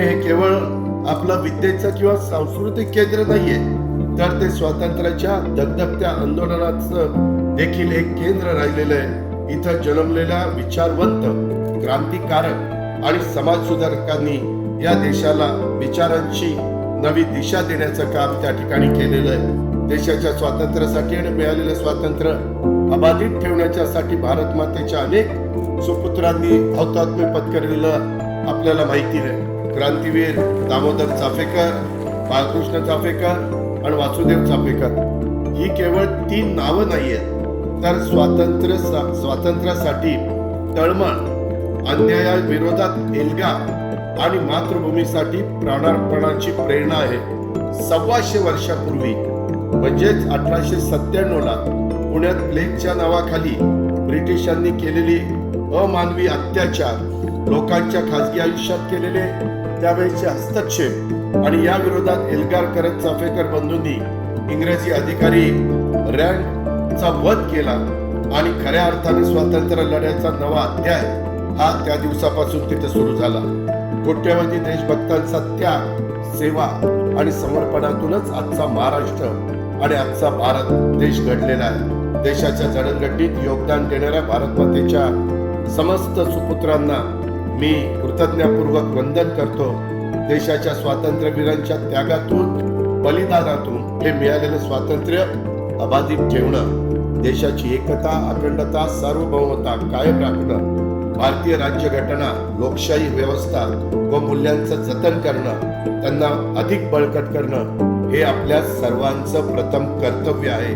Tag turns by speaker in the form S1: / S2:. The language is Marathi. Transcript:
S1: केवळ आपला विद्येचं किंवा सांस्कृतिक केंद्र नाहीये तर ते स्वातंत्र्याच्या धगधगत्या आंदोलनाचं देखील एक केंद्र राहिलेलं आहे. इथं जन्मलेल्या विचारवंत क्रांतिकारक आणि समाज सुधारकांनी या देशाला विचारांची नवी दिशा देण्याचं काम त्या ठिकाणी केलेलं आहे. देशाच्या स्वातंत्र्यासाठी आणि मिळालेलं स्वातंत्र्य अबाधित ठेवण्याच्यासाठी भारत मातेच्या अनेक सुपुत्रांनी हौतात्म्य पत्करलेलं आपल्याला माहिती आहे. क्रांतीवीर दामोदर चाफेकर बाळकृष्ण चाफेकर आणि वासुदेव चाफेकर. ही केवळ तीन नावं नाही आहेत तर स्वातंत्र्य स्वातंत्र्यासाठी तळमळ अन्यायाविरोधात एलगा आणि मातृभूमीसाठी प्राणार्पणाची प्रेरणा आहे. सव्वाशे वर्षापूर्वी म्हणजेच अठराशे सत्त्याण्णवला पुण्यात प्लेगच्या नावाखाली ब्रिटिशांनी केलेली अमानवी अत्याचार लोकांच्या खासगी आयुष्यात केलेले त्यावेळेचे हस्तक्षेप आणि या विरोधात एल्गार करत चाफेकर बंधूंनी इंग्रजी अधिकारी रँडचा वध केला आणि खऱ्या अर्थाने स्वातंत्र्य लढ्याचा नवा अध्याय हा त्या दिवसापासून तिथे सुरू झाला. कोट्यवधी देशभक्तांचा त्याग सेवा आणि समर्पणातूनच आजचा महाराष्ट्र आणि आजचा भारत देश घडलेला आहे. देशाच्या जडणघडणीत योगदान देणाऱ्या भारत मातेच्या समस्त सुपुत्रांना मी कृतज्ञपूर्वक वंदन करतो. देशाच्या स्वातंत्र्यवीरांच्या त्यागातून बलिदानातून हे मिळालेलं स्वातंत्र्य अबाधित ठेवणं देशाची एकता अखंडता सार्वभौमता कायम राखणं भारतीय राज्यघटना लोकशाही व्यवस्था व मूल्यांचं जतन करणं त्यांना अधिक बळकट करणं हे आपल्या सर्वांचं प्रथम कर्तव्य आहे.